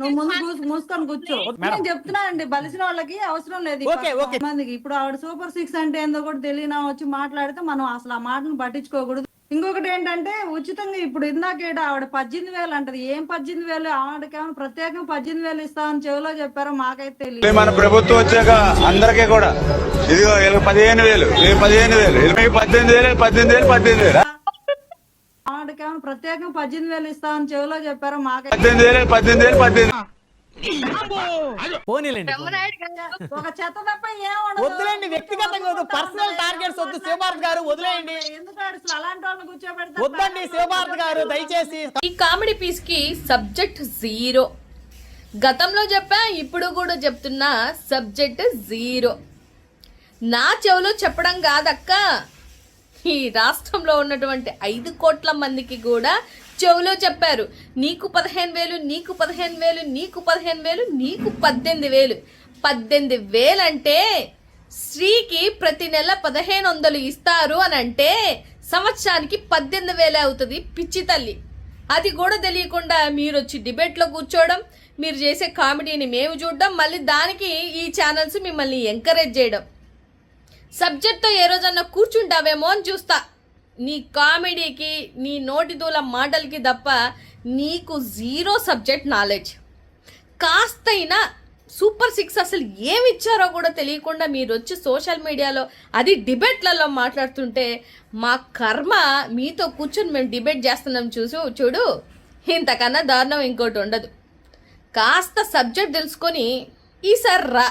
నువ్వు ముందు మూసుకొని కూర్చో. నేను చెప్తున్నా అండి బలిసిన వాళ్ళకి అవసరం లేదు. మందికి ఇప్పుడు ఆవిడ సూపర్ సిక్స్ అంటే ఏందో కూడా తెలియనా వచ్చి మాట్లాడితే మనం అసలు ఆ మాటను పట్టించుకోకూడదు. ఇంకొకటి ఏంటంటే ఉచితంగా ఇప్పుడు ఇందాకేట ఆవిడ పద్దెనిమిది వేలు అంటది. ఏం పద్దెనిమిది వేలు? ఆవిడకేమో ప్రత్యేకంగా పద్దెనిమిది వేలు ఇస్తామని చెవిలో చెప్పారో మాకైతే తెలియదు. మన ప్రభుత్వం వచ్చాక అందరికీ కూడా. ఇదిగో పదిహేను వేలు పదిహేను వేలు పద్దెనిమిది వేలు పద్దెనిమిది వేలు పద్దెనిమిది వేలు. ఆవిడకేమో ప్రత్యేకంగా పద్దెనిమిది వేలు ఇస్తామని చెవిలో చెప్పారో. మాకైతే పద్దెనిమిది వేలు పద్దెనిమిది వేలు పద్దెనిమిది పోనీలేండి. ఒక చెత్త తప్ప ఏం ఉండదు. వద్దులేండి వ్యక్తిగతంగా వద్దు. పర్సనల్ టార్గెట్స్ వద్దు. శివభారత్ గారు వదిలేయండి. ఎందుకు అసలు అలాంటి వాళ్ళని కూర్చోబెడతారు వద్దండి శివభారత్ గారు దయచేసి. ఈ కామెడీ పీస్కి సబ్జెక్ట్ జీరో. గతంలో చెప్పా ఇప్పుడు కూడా చెప్తున్నా సబ్జెక్ట్ జీరో. నా చెవులో చెప్పడం కాదక్క. ఈ రాష్ట్రంలో ఉన్నటువంటి ఐదు కోట్ల మందికి కూడా చెవులో చెప్పారు. నీకు పదిహేను వేలు నీకు పదిహేను వేలు నీకు పదిహేను వేలు నీకు పద్దెనిమిది వేలు. పద్దెనిమిది వేలు అంటే స్త్రీకి ప్రతి నెల పదిహేను వందలు ఇస్తారు అని అంటే సంవత్సరానికి పద్దెనిమిది వేలే అవుతుంది పిచ్చి తల్లి. అది కూడా తెలియకుండా మీరు వచ్చి డిబేట్లో కూర్చోవడం మీరు చేసే కామెడీని మేము చూడడం మళ్ళీ దానికి ఈ ఛానల్స్ మిమ్మల్ని ఎంకరేజ్ చేయడం. సబ్జెక్ట్తో ఏ రోజన్నా కూర్చుంటావేమో అని చూస్తా. నీ కామెడీకి నీ నోటిదూల మాటలకి తప్ప నీకు జీరో సబ్జెక్ట్ నాలెడ్జ్. కాస్తైనా సూపర్ సిక్స్ అసలు ఏమి ఇచ్చారో కూడా తెలియకుండా మీరు వచ్చి సోషల్ మీడియాలో అది డిబేట్లలో మాట్లాడుతుంటే మా కర్మ మీతో కూర్చొని మేము డిబేట్ చేస్తున్నాం చూసి చూడు ఇంతకన్నా దారుణం ఇంకోటి ఉండదు. కాస్త సబ్జెక్ట్ తెలుసుకొని ఈసారి రా.